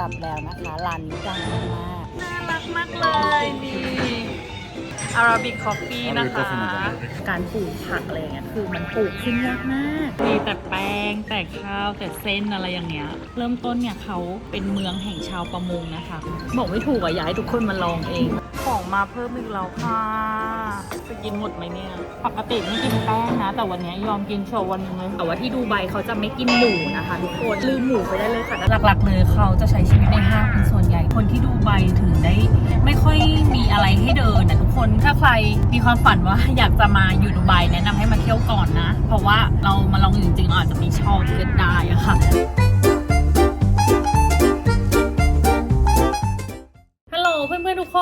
รับแล้วนะคะร้านนี้ดังมากน่ารักมากเลยนี่อาราบิกคอฟฟี่นะคะ การปลูกผักอะไรอย่างเงี้ยคือมันปลูกขึ้นยากมาก มีแต่แป้งแต่ข้าวแต่เส้นอะไรอย่างเงี้ย เริ่มต้นเนี่ยเขาเป็นเมืองแห่งชาวประมงนะคะ บอกไม่ถูกอะอยากให้ทุกคนมาลองเอง ของมาเพิ่มอีกแล้วค่ะ จะกินหมดไหมเนี่ย ปกติไม่กินแป้งนะ แต่วันนี้ยอมกินโชว์วันหนึงเลย แต่ว่าที่ดูไบเขาจะไม่กินหมูนะคะทุกคนลืมหมูไปได้เลยค่ะ หลักๆเลยเขาจะใช้ชีวิตในห้างเป็นส่วนใหญ่ คนที่ดูไบถึงได้ไม่ค่อยมีอะไรให้เดินนะทุกคน ถ้าใครมีความฝันว่าอยากจะมาอยู่ดูไบแนะนำให้มาเที่ยวก่อนนะ เพราะว่าเรามาลองอยู่จริงๆเราอาจจะมีชอบเกิดได้อะค่ะ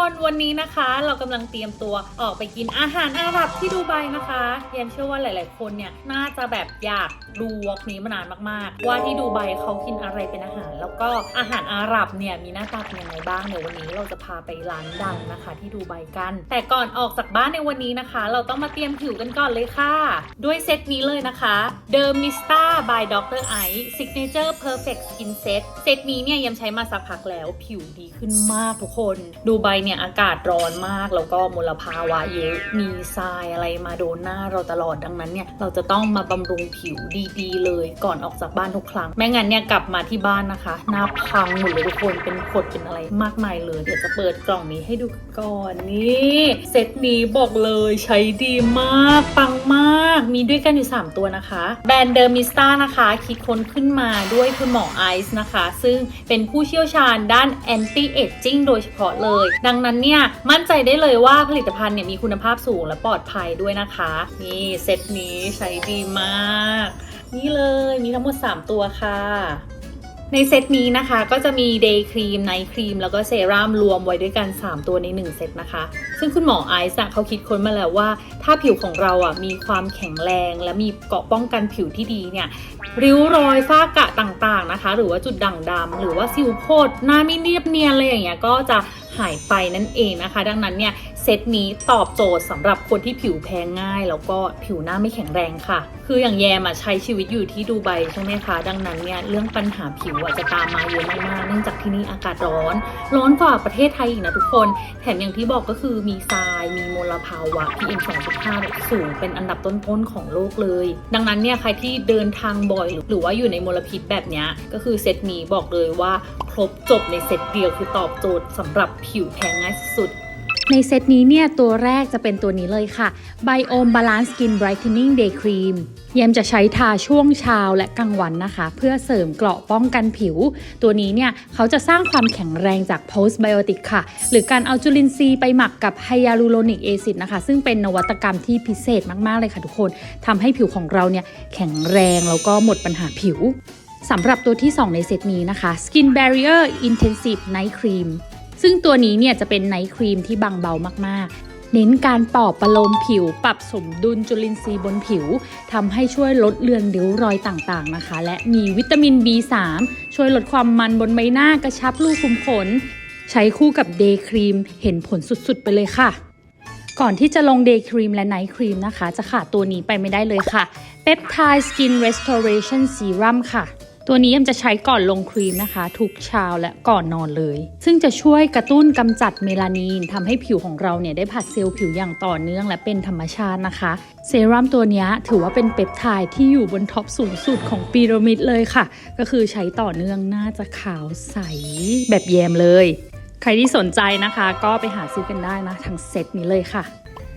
คนวันนี้นะคะ เรากำลังเตรียมตัวออกไปกินอาหารอาหรับที่ดูไบนะคะเรียนเชื่อว่าหลาย ๆ คนเนี่ยน่าจะแบบอยาก ดูวอล์กนี้มานานมากๆ ว่าที่ดูไบเขากินอะไรเป็นอาหาร แล้วก็อาหารอาหรับเนี่ยมีหน้าตาเป็นยังไงบ้างเดี๋ยววันนี้เราจะพาไปร้านดังนะคะ ที่ดูไบกัน แต่ก่อนออกจากบ้านในวันนี้นะคะ เราต้องมาเตรียมผิวกันก่อนเลยค่ะ ด้วยเซตนี้เลยนะคะ Dermista by Dr. Ice Signature Perfect Skin Set เซตนี้เนี่ยยังใช้มาสักพักแล้วผิวดีขึ้นมากทุกคน ดูไบเนี่ยอากาศร้อนมากแล้วก็มลภาวะเยอะมีทรายอะไรมาโดนหน้าเราตลอดดังนั้นเนี่ยเราจะต้องมาบำรุงผิวดีๆ เลยก่อนออกจากบ้านทุกครั้ง ไม่งั้นเนี่ยกลับมาที่บ้านนะคะ หน้าพังหมดเลยทุกคนเป็นผดเป็นอะไรมากมายเลย เดี๋ยวจะเปิดกล่องนี้ให้ดูก่อนนี่เซตนี้บอกเลยใช้ดีมากปังมาก มีด้วยกันอยู่ 3 ตัวนะคะ แบรนด์เดอร์มิสตานะคะ คิดค้นขึ้นมาด้วยคุณหมอไอซ์นะคะ ซึ่งเป็นผู้เชี่ยวชาญด้าน anti aging โดยเฉพาะเลย ดังนั้นเนี่ยมั่นใจได้เลยว่าผลิตภัณฑ์เนี่ยมีคุณภาพสูงและปลอดภัยด้วยนะคะ นี่เซตนี้ใช้ดีมาก นี่เลยมีทั้งหมด 3 ตัวค่ะ ในเซตนี้นะคะก็จะมี Day Cream Night Cream แล้วก็เซรั่มรวมไว้ด้วยกัน 3 ตัวใน 1 เซตนะคะ ซึ่งคุณหมอไอซ์เขาคิดค้นมาแล้วว่า ถ้าผิวของเราอะมีความแข็งแรง และมีเกราะป้องกันผิวที่ดีเนี่ยริ้วรอยฝ้ากระต่างๆนะคะ หรือว่าจุดด่างดำหรือว่าสิวโพดหน้าไม่เนียบเนียนอะไรอย่างเงี้ยก็จะหายไปนั่นเองนะคะ ดังนั้นเนี่ย ซตนี้ตอบโจทย์สำหรับคนที่ผิวแพ้ง่าย แล้วก็ผิวหน้าไม่แข็งแรงค่ะ คืออย่างแยมใช้ชีวิตอยู่ที่ดูไบใช่ไหมคะ ดังนั้นเนี่ยเรื่องปัญหาผิวจะตามมาเยอะมากๆเนื่องจากที่นี่อากาศร้อน ร้อนกว่าประเทศไทยอีกนะทุกคน แถมอย่างที่บอกก็คือมีทรายมีมลภาวะ PM 2.5สูงเป็นอันดับต้นๆของโลกเลย ดังนั้นเนี่ยใครที่เดินทางบ่อยหรือว่าอยู่ในมลพิษแบบนี้ก็คือเซตนี้บอกเลยว่าครบจบในเซตเดียวคือตอบโจทย์สำหรับผิวแพ้ง่ายสุด ในเซตนี้เนี่ยตัวแรกจะเป็นตัวนี้เลยค่ะ Biome Balance Skin Brightening Day Cream แยมจะใช้ทาช่วงเช้าและกลางวันนะคะ เพื่อเสริมเกราะป้องกันผิว ตัวนี้เนี่ยเขาจะสร้างความแข็งแรงจาก Postbiotic ค่ะ หรือการเอาจุลินทรีย์ไปหมักกับไฮยาลูโรนิกแอซิดนะคะ ซึ่งเป็นนวัตกรรมที่พิเศษมาก ๆ เลยค่ะทุกคนทำให้ผิวของเราเนี่ยแข็งแรงแล้วก็หมดปัญหาผิวสำหรับตัวที่ 2 ในเซตนี้นะคะ Skin Barrier Intensive Night Cream ซึ่งตัวนี้เนี่ยจะเป็นไนท์ครีมที่บางเบามากๆ เน้นการปอบประโลมผิว ปรับสมดุลจุลินทรีย์บนผิวทำให้ช่วยลดเลือนริ้วรอยต่างๆนะคะ และมีวิตามิน B3 ช่วยลดความมันบนใบหน้ากระชับรูขุมขนใช้คู่กับเดย์ครีมเห็นผลสุดๆไปเลยค่ะก่อนที่จะลงเดย์ครีมและไนท์ครีมนะคะ จะขาดตัวนี้ไปไม่ได้เลยค่ะ Peptide Skin Restoration Serum ค่ะ ตัวนี้ยมจะใช้ก่อนลงครีมนะคะ ทุกเช้าและก่อนนอนเลย ซึ่งจะช่วยกระตุ้นกำจัดเมลานีนทำให้ผิวของเราเนี่ยได้ผัดเซลล์ผิวอย่างต่อเนื่องและเป็นธรรมชาตินะคะ เซรั่มตัวนี้ถือว่าเป็นเปปไทด์ที่อยู่บนท็อปสูงสุดของพีระมิดเลยค่ะ ก็คือใช้ต่อเนื่องน่าจะขาวใสแบบแยมเลย ใครที่สนใจนะคะ ก็ไปหาซื้อกันได้นะทั้งเซตนี้เลยค่ะ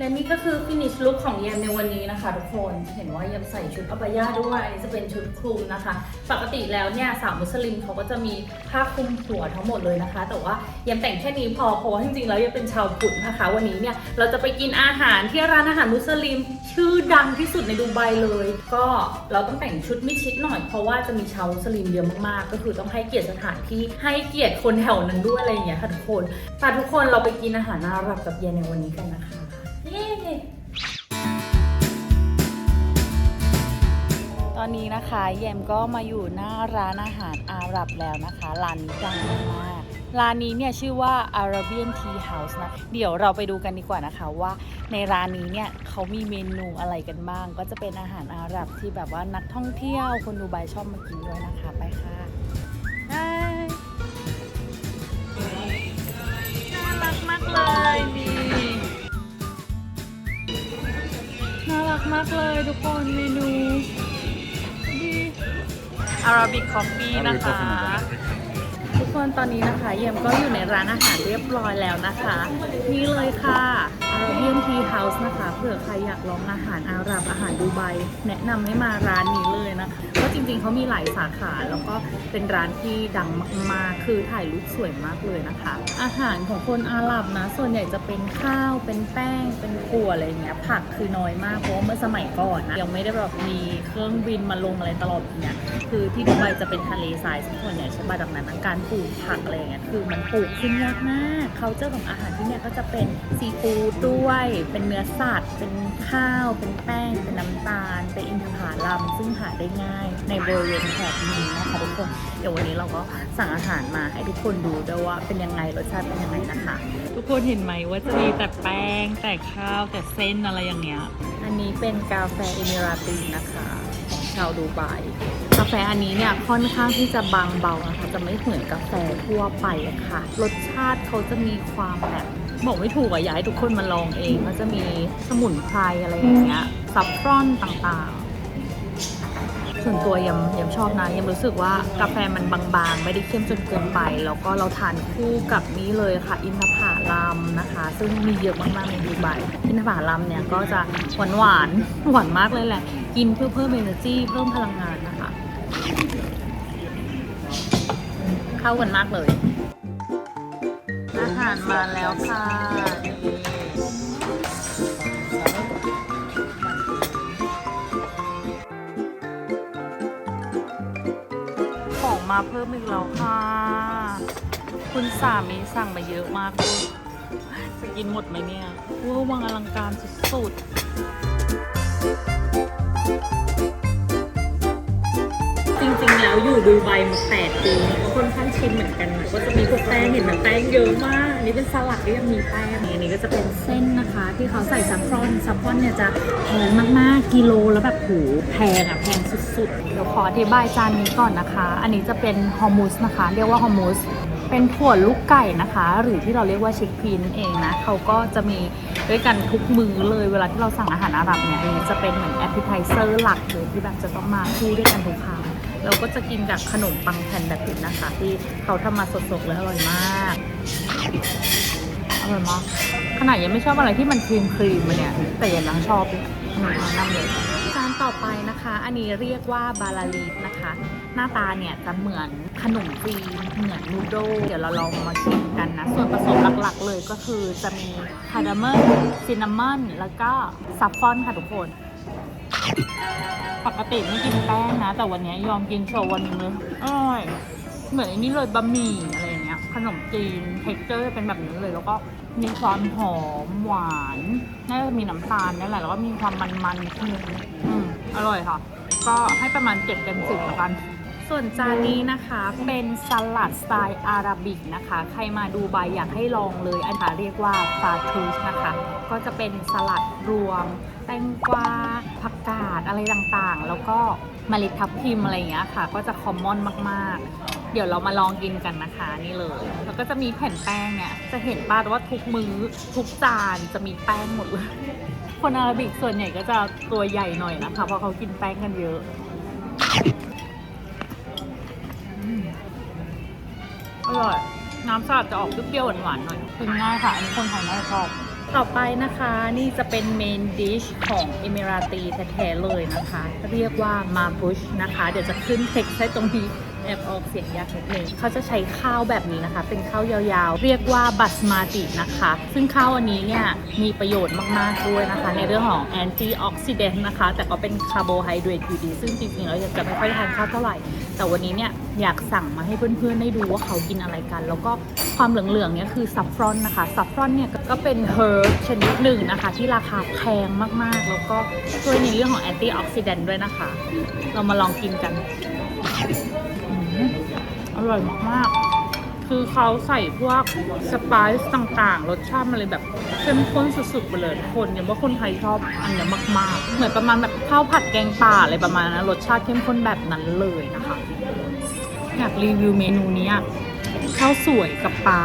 และนี่ก็คือฟินิชลุคของเยมในวันนี้นะคะ ทุกคนเห็นว่าเยมใส่ชุดอับายาด้วยอันนี้จะเป็นชุดคลุมนะคะ ปกติแล้วเนี่ยสาวมุสลิมเขาก็จะมีผ้าคลุมหัวทั้งหมดเลยนะคะ แต่ว่าเยมแต่งแค่นี้พอเพราะว่าจริงๆแล้วเยมเป็นชาวพุทธนะคะ วันนี้เนี่ยเราจะไปกินอาหารที่ร้านอาหารมุสลิม ชื่อดังที่สุดในดูไบเลย ก็เราต้องแต่งชุดมิดชิดหน่อยเพราะว่าจะมีชาวมุสลิมเยอะมากๆ ก็คือต้องให้เกียรติสถานที่ให้เกียรติคนแถวนั้นด้วยอะไรอย่างเงี้ยค่ะทุกคนแต่ทุกคนเราไปกินอาหารอารับกับเยมในวันนี้กันนะคะ ตอนนี้นะคะแยมก็มาอยู่หน้าร้านอาหารอาหรับแล้วนะคะร้านนี้ดังมากร้านนี้เนี่ยชื่อว่า Arabian Tea House นะ เดี๋ยวเราไปดูกันดีกว่านะคะว่าในร้านนี้เนี่ยเขามีเมนูอะไรกันบ้าง ก็จะเป็นอาหารอาหรับที่แบบว่านักท่องเที่ยวคนดูไบชอบมากินด้วยนะคะไปค่ะ มากเลยทุกคนเมนูดีอาราบิกคอฟฟี่นะคะ ทุกคนตอนนี้นะคะ เยี่ยมก็อยู่ในร้านอาหารเรียบร้อยแล้วนะคะ นี่เลยค่ะ Arabian Tea House นะคะเผื่อใครอยากลองอาหารอาหรับอาหารดูไบแนะนำให้มาร้านนี้เลย นะคะเพราะจริงๆเขามีหลายสาขาแล้วก็เป็นร้านที่ดังมากๆ คือถ่ายรูปสวยมากเลยนะคะ อาหารของคนอาหรับนะ ส่วนใหญ่จะเป็นข้าวเป็นแป้งเป็นถั่วอะไรเงี้ยผักคือน้อยมากเพราะว่าเมื่อสมัยก่อนนะยังไม่ได้แบบมีเครื่องบินมาลงอะไรตลอดอย่างเงี้ยคือที่ดูไบจะเป็นทะเลทรายส่วนใหญ่ใช่ป่ะดังนั้นการปลูกผักอะไรเงี้ยคือมันปลูกขึ้นยากมากเขาเจอของอาหารที่เนี่ยก็จะเป็นซีฟู้ดด้วย เป็นเนื้อสัตว์ เป็นข้าว เป็นแป้ง เป็นน้ำตาล เป็นอินทผลัมซึ่งหาได้ง่ายในบริเวณแถบนี้นะคะทุกคน เดี๋ยววันนี้เราก็สั่งอาหารมาให้ทุกคนดูด้วยว่าเป็นยังไงรสชาติเป็นยังไงนะคะ ทุกคนเห็นไหมว่าจะมีแต่แป้งแต่ข้าวแต่เส้นอะไรอย่างเงี้ย อันนี้เป็นกาแฟเอมิราตีนะคะของชาวดูไบกาแฟอันนี้เนี่ยค่อนข้างที่จะบางเบานะคะจะไม่เหมือนกาแฟทั่วไปอะค่ะ รสชาติเขาจะมีความแบบบอกไม่ถูกอะอยากให้ทุกคนมาลองเองมันจะมีสมุนไพรอะไรอย่างเงี้ยซับฟรอนต่างๆ ส่วนตัวยำยำชอบนะยำรู้สึกว่ากาแฟมันบางๆ ไม่ได้เข้มจนเกินไป แล้วก็เราทานคู่กับนี้เลยค่ะ อินทผลัมนะคะ ซึ่งมีเยอะมากๆในดูไบอินทผลัมเนี่ยก็จะหวานหวานหวานมากเลยแหละ กินเพื่อเพิ่ม energy เพิ่มพลังงานนะคะ เข้ากันมากเลย อาหารมาแล้วค่ะ เพิ่มอีกแล้วค่ะ คุณสามีสั่งมาเยอะมากเลยจะกินหมดไหมเนี่ยว้าวังอลังการสุดๆ แล้วอยู่ดูไบมา8ปีก็ค่อนข้างชินเหมือนกันก็จะมีพวกแป้งเห็นมันแป้งเยอะมากอันนี้เป็นสลัดก็ยังมีแป้งอันนี้ก็จะเป็นเส้นนะคะ ที่เขาใส่ซัฟฟรอนซัฟฟรอนเนี่ยจะแพงมากๆกิโลแล้วแบบโหแพงอะแพงสุดๆเดี๋ยวขออธิบายจานนี้ก่อนนะคะ อันนี้จะเป็นฮอมมูสนะคะ เรียกว่าฮอมมูสเป็นถั่วลูกไก่นะคะ หรือที่เราเรียกว่าชิคพีนนเองนะเขาก็จะมีด้วยกันทุกมือเลยเวลาที่เราสั่งอาหารอาหรับเนี่ยอันนี้จะเป็นเหมือนแอปเปิลไทเซอร์หลักเลยที่แบบจะต้องมาคู่ด้วยกันทุกครั้ง เราก็จะกินกับขนมปังแผ่นแบบนี้นะคะ ที่เขาทำมาสดๆเลยอร่อยมากอร่อยมากขนาดยังไม่ชอบอะไรที่มันครีมครีมมาเนี่ยแต่ยังนังชอบเลยอืมแนะนเลยจานต่อไปนะคะ อันนี้เรียกว่าบาลาลีฟนะคะ หน้าตาเนี่ยจะเหมือนขนมจีนเหมือนนูโดเดี๋ยวเราลองมาชิมกันนะ ส่วนผสมหลักๆเลยก็คือจะมีคาร์ดามอนซินนามอนแล้วก็ซัฟฟอนค่ะทุกคน ปกติไม่กินแป้งนะ แต่วันนี้ยอมกินโชว์วันนึงเลยอร่อยเหมือนอันนี้เลยบะหมี่อะไรเงี้ย ขนมจีนเท็กเจอร์เป็นแบบนี้เลยแล้วก็มีความหอมหวานน่าจะมีน้ำตาลนี่แหละแล้วก็มีความมันๆนิดนึงอืมอร่อยค่ะ ก็ให้ประมาณเจ็ดเต็ม10ละกัน ส่วนจานนี้นะคะเป็นสลัดสไตล์อาราบิกนะคะ ใครมาดูไบอยากให้ลองเลยอันนี้เรียกว่าฟาทูชนะคะ ก็จะเป็นสลัดรวม แตงกวาผักกาดอะไรต่างๆ แล้วก็เมล็ดทับทิมอะไรอย่างเงี้ยค่ะ ก็จะคอมมอนมากๆ เดี๋ยวเรามาลองกินกันนะคะนี่เลย แล้วก็จะมีแผ่นแป้งเนี่ย จะเห็นป้าว่าทุกมือ้อทุกจานจะมีแป้งหมดเลย คนอาราบิกส่วนใหญ่ก็จะตัวใหญ่หน่อยนะคะ เพราะเขากินแป้งกันเยอะ ร่อย น้ำสลัดจะออกเปรี้ยวๆหวานๆหน่อยกินง่ายค่ะอันนี้คนไทยน่าจะชอบ ต่อไปนะคะนี่จะเป็นเมนดิชของเอมิราตีแท้ๆเลยนะคะ เรียกว่ามาบุชนะคะ เดี๋ยวจะขึ้นเท็กซ์ให้ตรงนี้ แอบออกเสียงยากนิดนึงเขาจะใช้ข้าวแบบนี้นะคะ เป็นข้าวยาวๆ เรียกว่าบัสมาตินะคะ ซึ่งข้าวอันนี้เนี่ยมีประโยชน์มากๆด้วยนะคะ ในเรื่องของแอนตี้ออกซิเดนต์นะคะ แต่ก็เป็นคาร์โบไฮเดรตอยู่ดี ซึ่งจริงๆแล้วอยาจะไม่ค่อยทานข้าวเท่าไหร่ แต่วันนี้เนี่ยอยากสั่งมาให้เพื่อนๆได้ดูว่าเขากินอะไรกัน แล้วก็ความเหลืองๆเนี่ยคือซัฟฟรอนนะคะซัฟฟรอนเนี่ยก็เป็นเฮิร์บชนิดหนึ่งนะคะ ที่ราคาแพงมากๆ แล้วก็ช่วยในเรื่องของแอนตี้ออกซิแดนต์ด้วยนะคะ เรามาลองกินกัน ร่อยมากๆ คือเขาใส่พวกสไปซ์ต่างๆ รสชาติมันเลยแบบเข้มข้นสุดๆไปเลยทุกคนอย่างว่าคนไทยชอบอันเนี้ยมาก ๆ เหมือนประมาณแบบข้าวผัดแกงป่าอะไรประมาณนั้นรสชาติเข้มข้นแบบนั้นเลยนะคะอยากรีวิวเมนูนี้ข้าวสวยกับปลา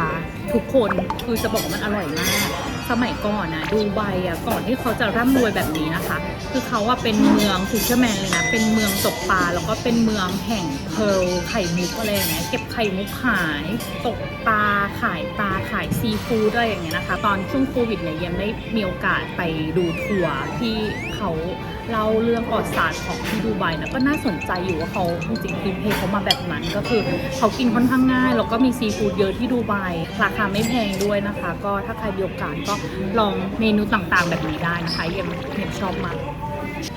ทุกคนคือจะบอกว่ามันอร่อยมาก สมัยก่อนนะดูไบอะก่อนที่เขาจะร่ำรวยแบบนี้นะคะ คือเขาว่าเป็นเมืองฟิชเชอร์แมนเลยนะ เป็นเมืองตกปลาแล้วก็เป็นเมืองแห่งเพร์ลไข่มุกอะไรอย่างเงี้ยเก็บไข่มุกขายตกปลาขายปลา ขายซีฟู้ดอะไรอย่างเงี้ยนะคะ ตอนช่วงโควิดเนี่ยเยังได้มีโอกาสไปดูทัวร์ที่เขาเล่าเรื่องประวัติศาสตร์ของที่ดูไบนะก็น่าสนใจอยู่ว่าเขาจริงๆพื้นเพเขามาแบบนั้นก็คือเขากินค่อนข้างง่าย แล้วก็มีซีฟู้ดเยอะที่ดูไบราคาไม่แพงด้วยนะคะ ก็ถ้าใครมีโอกาสก็ลองเมนูต่างๆแบบนี้ได้นะคะเยังยังชอบมาก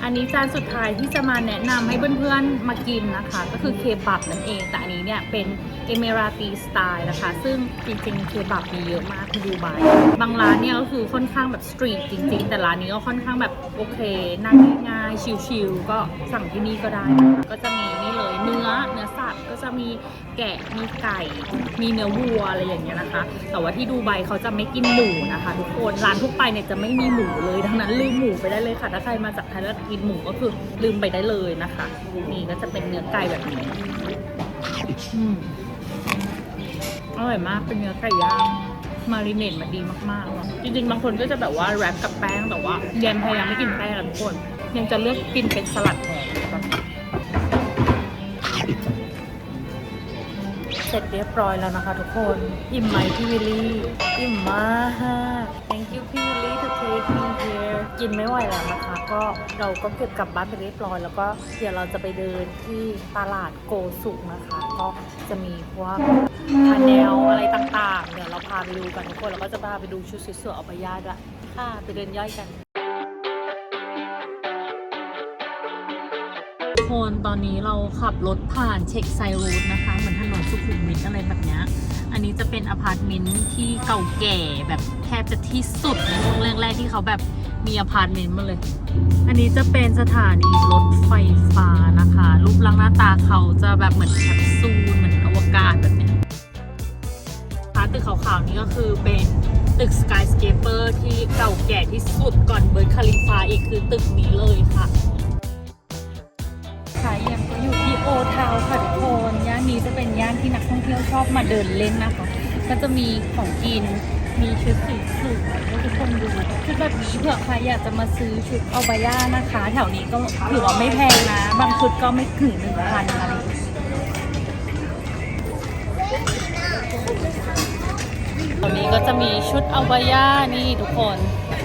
อันนี้จานสุดท้ายที่จะมาแนะนำให้เพื่อนๆมากินนะคะ ก็คือเคบับนั่นเอง แต่อันนี้เนี่ยเป็นเอเมราตีสไตล์นะคะ ซึ่งจริงๆเคบับมีเยอะมากที่ดูไบบางร้านเนี่ยก็คือค่อนข้างแบบสตรีทจริงๆ แต่ร้านนี้ก็ค่อนข้างแบบโอเคนั่งง่ายๆชิลๆก็สั่งที่นี่ก็ได้นะคะก็จะมีนี่เลยเนื้อเนื้อสัตว์ก็จะมีแกะมีไก่ มีเนื้อวัวอะไรอย่างเงี้ยนะคะ แต่ว่าที่ดูไบเขาจะไม่กินหมูนะคะ ทุกคนร้านทั่วไปเนี่ยจะไม่มีหมูเลยดังนั้นลืมหมูไปได้เลยค่ะถ้าใครมาจากไทยแล้วกินหมูก็คือลืมไปได้เลยนะคะ นี่ก็จะเป็นเนื้อไก่แบบนี้อืมอร่อยมากเป็นเนื้อไก่ย่างมาริเนตมาดีมากๆ จริงๆ บางคนก็จะแบบว่าแรปกับแป้งแต่ว่าแยมพยายามไม่กินแป้งทุกคนยังจะเลือกกินเป็นสลัดแทนเสร็จเรียบร้อยแล้วนะคะทุกคน อิ่มไหมพี่วิลลี่ อิ่มมาก thank you พี่วิลลี่ to take me here กินไม่ไหวแล้วนะคะ ก็เราก็เก็บกลับบ้านไปเรียบร้อย แล้วก็เดี๋ยวเราจะไปเดินที่ตลาดโกสุนะคะ ก็จะมีพวกพาเนลอะไรต่างๆ เดี๋ยวเราพาไปดูกันทุกคนแล้วก็จะพาไปดูชุดสวยๆเอาไปย่าด้วยค่ะไปเดินย่อยกันทุกคนตอนนี้เราขับรถผ่านเช็คไซรูทนะคะ เหมือนถนนสุขุมวิทอะไรแบบนี้อันนี้จะเป็นอพาร์ตเมนต์ที่เก่าแก่แบบแทบจะที่สุดในช่วงแรกๆที่เขาแบบ มีอพาร์ตเมนต์มาเลย อันนี้จะเป็นสถานีรถไฟฟ้านะคะ รูปร่างหน้าตาเขาจะแบบเหมือนแคปซูลเหมือนอวกาศแบบเนี้ยค่ะตึกขาวๆนี้ก็คือเป็นตึกสกายสเคปเปอร์ที่เก่าแก่ที่สุดก่อนเบิร์ดคาลิฟาอีกคือตึกนี้เลยค่ะค่ะยังก็อยู่ที่โอทาวค่ะทุกคนย่านนี้จะเป็นย่านที่นักท่องเที่ยวชอบมาเดินเล่นนะคะ ก็จะมีของกิน มีชุดสวยให้ทุกคนดูชุดแบบนี้เผื่อใครอยากจะมาซื้อชุดเอาบาย่านะคะ แถวนี้ก็ถือว่าไม่แพงนะ บางชุดก็ไม่ถึงหนึ่งพันอะไรตรงนี้ก็จะมีชุดอาบาย่านี่ทุกคน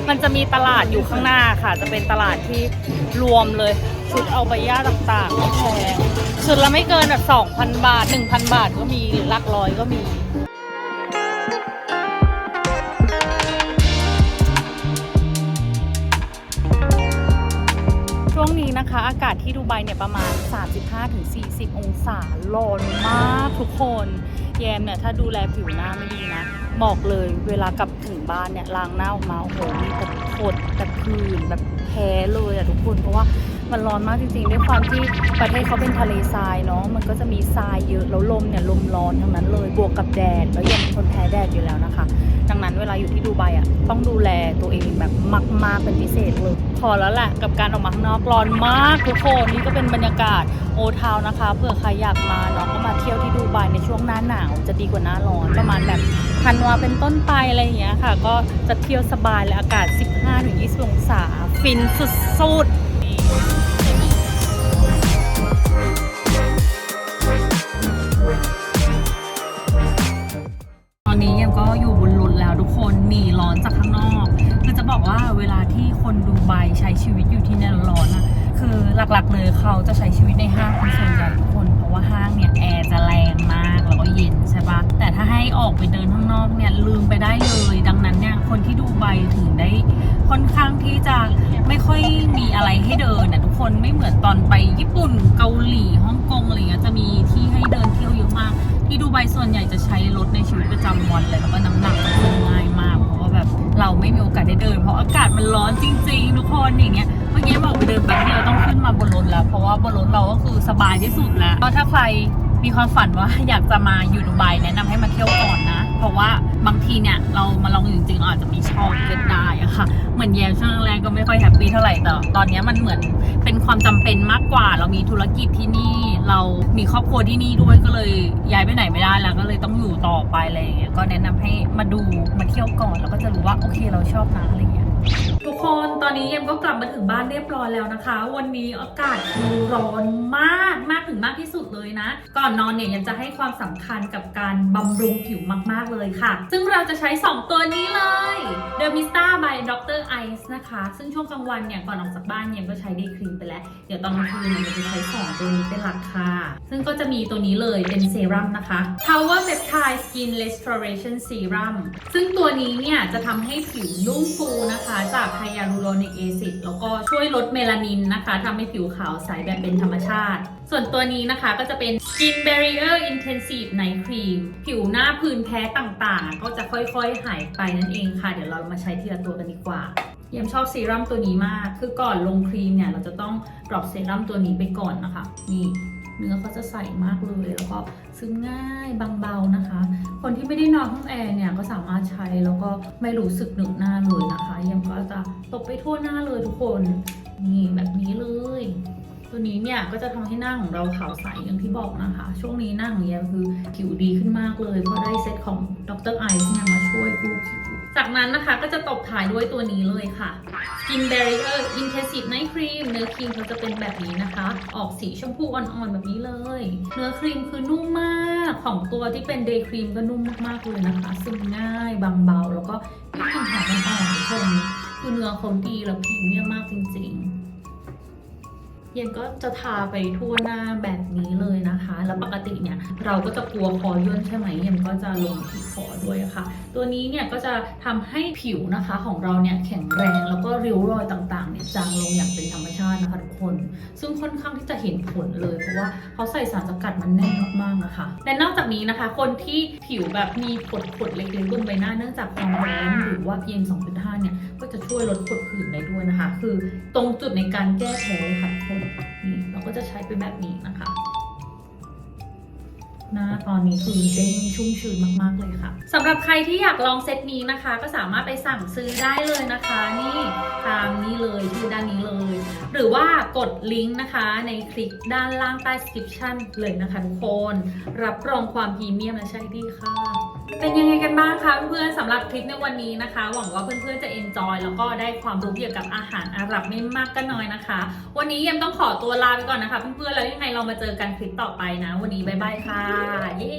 มันจะมีตลาดอยู่ข้างหน้าค่ะ จะเป็นตลาดที่รวมเลย ชุดเอาใบย่าต่างๆไม่แพงชุดละไม่เกินแบบ2,000 บาท 1,000 บาทก็มีหรือหลักร้อยก็มี นะคะ อากาศที่ดูไบเนี่ยประมาณ 35-40 องศาร้อนมากทุกคน แยมเนี่ยถ้าดูแลผิวหน้าไม่ดีนะ บอกเลยเวลากลับถึงบ้านเนี่ยล้างหน้าออกมาโอ้โหมีแต่ขดแต่ผื่นแบบแพ้เลยอะทุกคนเพราะว่า มันร้อนมากจริงๆด้วยความที่ประเทศเขาเป็นทะเลทรายเนาะมันก็จะมีทรายเยอะแล้วลมเนี่ยลมร้อนทั้งนั้นเลยบวกกับแดดแล้วยังเป็นแพ้แดดอยู่แล้วนะคะ ดังนั้นเวลาอยู่ที่ดูไบอะต้องดูแลตัวเองแบบมากๆเป็นพิเศษเลยพอแล้วแหละกับการออกมาข้างนอกร้อนมากทุกคนนี่ก็เป็นบรรยากาศโอทาวนะคะเผื่อใครอยากมาเนาะก็มาเที่ยวที่ดูไบในช่วงหน้าหนาวจะดีกว่าหน้าร้อนประมาณแบบธันวาเป็นต้นไปอะไรอย่างเงี้ยค่ะ ก็จะเที่ยวสบายเลยอากาศ 15-20 องศา ฟินสุดๆ ตอนนี้เยมก็อยู่บนรถแล้วทุกคนหนีร้อนจากข้างนอก คือจะบอกว่าเวลาที่คนดูไบใช้ชีวิตอยู่ที่เนี่ยร้อนอะคือหลักๆเลยเขาจะใช้ชีวิตในห้างเป็นส่วนใหญ่ทุกคน เพราะว่าห้างเนี่ยแอร์จะแรงมากแล้วก็เย็น ปะแต่ถ้าให้ออกไปเดินข้างนอกเนี่ยลืมไปได้เลย ดังนั้นเนี่ยคนที่ดูไบถึงได้ค่อนข้างที่จะไม่ค่อยมีอะไรให้เดินนะทุกคนไม่เหมือนตอนไปญี่ปุ่นเกาหลีฮ่องกงอะไรเงี้ยจะมีที่ให้เดินเที่ยวเยอะมาก ที่ดูไบส่วนใหญ่จะใช้รถในชีวิตประจำวันเลยแล้วก็น้ำหนักก็ขึ้นง่ายมากเพราะว่าแบบเราไม่มีโอกาสได้เดิน เพราะอากาศมันร้อนจริง ๆ ทุกคนอย่างเงี้ยเมื่อกี้บอกไปเดินแบบเดียวต้องขึ้นมาบนรถแล้ว เพราะว่าบนรถเราก็คือสบายที่สุดแล้วถ้าใคร มีความฝันว่าอยากจะมาอยู่ดูไบแนะนำให้มาเที่ยวก่อนนะ เพราะว่าบางทีเนี่ยเรามาลองอยู่จริงๆอาจจะมีชอบเกิดได้อะค่ะ เหมือนแยมช่วงแรกก็ไม่ค่อยแฮปปี้เท่าไหร่แต่ตอนนี้มันเหมือนเป็นความจำเป็นมากกว่า เรามีธุรกิจที่นี่ เรามีครอบครัวที่นี่ด้วยก็เลยย้ายไปไหนไม่ได้แล้ว ก็เลยต้องอยู่ต่อไปอะไรอย่างเงี้ยก็แนะนำให้มาดูมาเที่ยวก่อนแล้วก็จะรู้ว่าโอเคเราชอบนะอะไรเงี้ยทุกคนต นนี้เยมก็กลับมาถึงบ้านเรียบร้อยแล้วนะคะ วันนี้อากาศร้อนมากมากถึงมากที่สุดเลยนะ ก่อนนอนเนี่ยเยมจะให้ความสำคัญกับการบำรุงผิวมาก ๆ เลยค่ะ ซึ่งเราจะใช้ 2 ตัวนี้เลย d e m i s t a by Dr. Ice นะคะ ซึ่งช่วงกลางวันเนี่ยก่อนออกจากบ้านเยมก็ใช้ดีครีมไปแล้ว เดี๋ยวตอนกลางคืนเนี่ยจะใช้2ตัวนี้เป็นหลักค่ะ ซึ่งก็จะมีตัวนี้เลยเป็นเซรั่มนะคะ Power Peptide Skin Restoration Serum ซึ่งตัวนี้เนี่ยจะทำให้ผิวนุ่มฟูนะคะ จากไฮยาลูโรนิกแอซิดแล้วก็ช่วยลดเมลานินนะคะทำให้ผิวขาวใสแบบเป็นธรรมชาติ ส่วนตัวนี้นะคะก็จะเป็น Skin Barrier Intensive Night Cream ผิวหน้าพื้นแพ้ต่างๆ ก็จะค่อยๆ หายไปนั่นเองค่ะ เดี๋ยวเรามาใช้ทีละตัวกันดีกว่าเยี่ยมชอบเซรั่มตัวนี้มาก คือก่อนลงครีมเนี่ยเราจะต้องกรอบเซรั่มตัวนี้ไปก่อนนะคะ นี่ เนื้อเขาจะใสมากเลยแล้วก็ซึมง่ายบางเบานะคะ คนที่ไม่ได้นอนห้องแอร์เนี่ยก็สามารถใช้แล้วก็ไม่รู้สึกหนึบหน้าเลยนะคะยี่ยมก็จะตบไปทั่วหน้าเลยทุกคนนี่แบบนี้เลย ตัวนี้เนี่ยก็จะทำให้หน้าของเราขาวใสอย่างที่บอกนะคะ ช่วงนี้หน้าของเยี่ยมคือผิวดีขึ้นมากเลยเพราะได้เซตของดรไอซ์เนี่ยมาช่วยกู้ผิว จากนั้นนะคะก็จะตบท้ายด้วยตัวนี้เลยค่ะ Skin Barrier Intensive Night Cream เนื้อครีมเขาจะเป็นแบบนี้นะคะ ออกสีชมพูอ่อนๆ แบบนี้เลย เนื้อครีมคือนุ่มมากของตัวที่เป็น Day Cream ก็นุ่มมากๆเลยนะคะ ซึมง่ายบางเบา แล้วก็มีกลิ่นหอมอ่อนๆทุกคนคือเนื้อเขาดีแล้วพรีเมียมมากจริง ๆ เย็นก็จะทาไปทั่วหน้าแบบนี้เลยนะคะ แล้วปกติเนี่ยเราก็จะกลัวคอย่นใช่ไหมเย็นก็จะลงที่คอด้วยค่ะ ตัวนี้เนี่ยก็จะทำให้ผิวนะคะของเราเนี่ยแข็งแรงแล้วก็ริ้วรอยต่างๆเนี่ยจางลงอย่างเป็นธรรมชาตินะคะทุกคน ซึ่งค่อนข้างที่จะเห็นผลเลยเพราะว่าเขาใส่สารสกัดมันแน่นมากๆนะคะ และนอกจากนี้นะคะ คนที่ผิวแบบมีผดผดๆเล็กๆบนใบหน้าเนื่องจากความร้อนหรือว่า PM 2.5เนี่ยก็จะช่วยลดผดผื่นได้ด้วยนะคะ คือตรงจุดในการแก้แพ้ค่ะทุกคนนี่เราก็จะใช้ไปแบบนี้นะคะหน้าตอนนี้คือเด้งชุ่มชื้นมากๆเลยค่ะสำหรับใครที่อยากลองเซตนี้นะคะ ก็สามารถไปสั่งซื้อได้เลยนะคะ นี่ตามนี้เลยที่ด้านนี้เลย หรือว่ากดลิงก์นะคะในคลิปด้านล่างใต้ description เลยนะคะทุกคน รับรองความพรีเมียมและใช้ดีค่ะเป็นยังไงกันบ้างคะเพื่อนๆสำหรับคลิปในวันนี้นะคะ หวังว่าเพื่อนๆจะเอนจอยแล้วก็ได้ความรู้เกี่ยวกับอาหารอาหรับไม่มากก็น้อยนะคะ วันนี้เยมต้องขอตัวลาไปก่อนนะคะ เพื่อนๆแล้วยังไงเรามาเจอกันคลิปต่อไปนะ วันนี้บ๊ายบายค่ะเย้